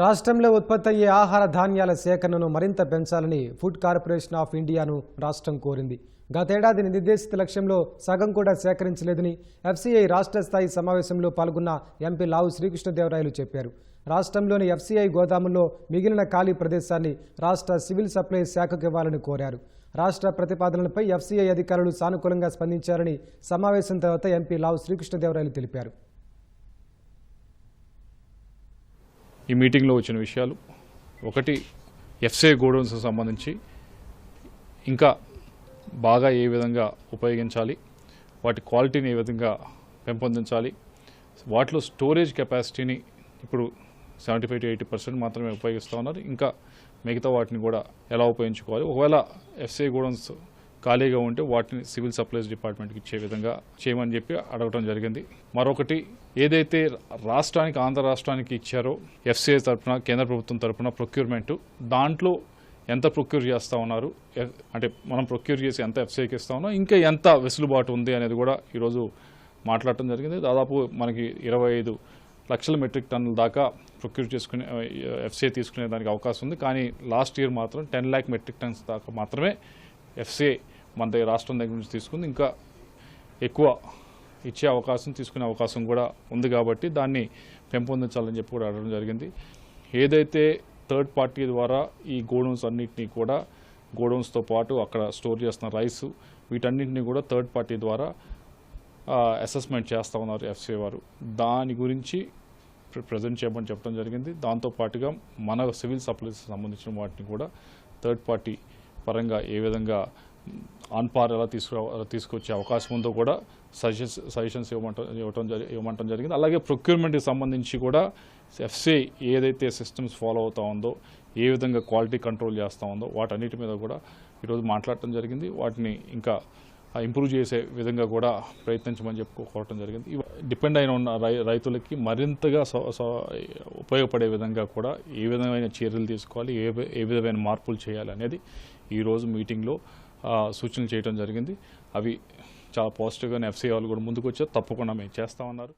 రాష్ట్రంలో ఉత్పత్తి అయ్యే ఆహార ధాన్యాల సేకరణను మరింత పెంచాలని ఫుడ్ కార్పొరేషన్ ఆఫ్ ఇండియాను రాష్ట్రం కోరింది. గతేడాది నిర్దేశిత లక్ష్యంలో సగం కూడా సేకరించలేదని ఎఫ్సీఐ రాష్ట్ర స్థాయి సమావేశంలో పాల్గొన్న ఎంపీ లావు శ్రీకృష్ణదేవరాయలు చెప్పారు. రాష్ట్రంలోని ఎఫ్సీఐ గోదాముల్లో మిగిలిన ఖాళీ ప్రదేశాన్ని రాష్ట్ర సివిల్ సప్లై శాఖకు ఇవ్వాలని కోరారు. రాష్ట్ర ప్రతిపాదనలపై ఎఫ్సీఐ అధికారులు సానుకూలంగా స్పందించారని సమావేశం తర్వాత ఎంపీ లావు శ్రీకృష్ణదేవరాయలు తెలిపారు. ఈ మీటింగ్లో వచ్చిన విషయాలు. ఒకటి ఎఫ్సీఐ గోడౌన్స్కి సంబంధించి ఇంకా బాగా ఏ విధంగా ఉపయోగించాలి వాటి క్వాలిటీని ఏ విధంగా పెంపొందించాలి వాటిలో స్టోరేజ్ కెపాసిటీని ఇప్పుడు seventy five to eighty percent మాత్రమే ఉపయోగిస్తూ ఉన్నారు. ఇంకా మిగతా వాటిని కూడా ఎలా ఉపయోగించుకోవాలి? ఒకవేళ ఎఫ్సీఐ గోడౌన్స్ ఖాళీగా ఉంటే వాటిని సివిల్ సప్లైస్ డిపార్ట్మెంట్కి ఇచ్చే విధంగా చేయమని చెప్పి అడగటం జరిగింది. మరొకటి ఏదైతే రాష్ట్రానికి ఆంధ్ర రాష్ట్రానికి ఇచ్చారో ఎఫ్సీఐ తరఫున కేంద్ర ప్రభుత్వం తరఫున ప్రొక్యూర్మెంట్ దాంట్లో ఎంత ప్రొక్యూర్ చేస్తూ ఉన్నారు అంటే మనం ప్రొక్యూర్ చేసి ఎంత ఎఫ్సీఐకి ఇస్తా ఉన్నాం ఇంకా ఎంత వెసులుబాటు ఉంది అనేది కూడా ఈరోజు మాట్లాడటం జరిగింది. దాదాపు మనకి ఇరవై ఐదు లక్షల మెట్రిక్ టన్నుల దాకా ప్రొక్యూర్ చేసుకునే ఎఫ్సీఐ తీసుకునే దానికి అవకాశం ఉంది. కానీ లాస్ట్ ఇయర్ మాత్రం టెన్ ల్యాక్ మెట్రిక్ టన్స్ దాకా మాత్రమే ఎఫ్సీఐ మన దగ్గర రాష్ట్రం దగ్గర నుంచి తీసుకుంది. ఇంకా ఎక్కువ ఇచ్చే అవకాశం తీసుకునే అవకాశం కూడా ఉంది కాబట్టి దాన్ని పెంపొందించాలని చెప్పి కూడా అడగడం జరిగింది. ఏదైతే థర్డ్ పార్టీ ద్వారా ఈ గోడౌన్స్ అన్నింటినీ కూడా గోడౌన్స్తో పాటు అక్కడ స్టోర్ చేస్తున్న రైస్ వీటన్నింటినీ కూడా థర్డ్ పార్టీ ద్వారా అసెస్మెంట్ చేస్తూ ఉన్నారు ఎఫ్సీఐ వారు. దాని గురించి ప్రజెంట్ చేయమని చెప్పడం జరిగింది. దాంతో పాటుగా మన సివిల్ సప్లైస్ సంబంధించిన వాటిని కూడా థర్డ్ పార్టీ పరంగా ఏ విధంగా ఆన్ పార్ ఎలా తీసుకురా తీసుకొచ్చే అవకాశం ఉందో కూడా సజెషన్స్ సజెషన్స్ ఇవ్వమంట ఇవ్వటం జరి ఇవ్వమంటం జరిగింది. అలాగే ప్రొక్యూర్మెంట్కి సంబంధించి కూడా ఎఫ్సీ ఏదైతే సిస్టమ్స్ ఫాలో అవుతా ఉందో ఏ విధంగా క్వాలిటీ కంట్రోల్ చేస్తూ ఉందో వాటన్నిటి మీద కూడా ఈరోజు మాట్లాడటం జరిగింది. వాటిని ఇంకా ఇంప్రూవ్ చేసే విధంగా కూడా ప్రయత్నించమని చెప్పుకోవటం జరిగింది. డిపెండ్ అయిన ఉన్న రై రైతులకి మరింతగా స- ఉపయోగపడే విధంగా కూడా ఏ విధమైన చర్యలు తీసుకోవాలి ఏ వి- ఏ విధమైన మార్పులు చేయాలి అనేది ఈరోజు మీటింగ్లో సూచనలు చేయడం జరిగింది. అవి చాలా పాజిటివ్గానే ఎఫ్సీ వాళ్ళు కూడా ముందుకు వచ్చారు తప్పకుండా మేము చేస్తామన్నారు.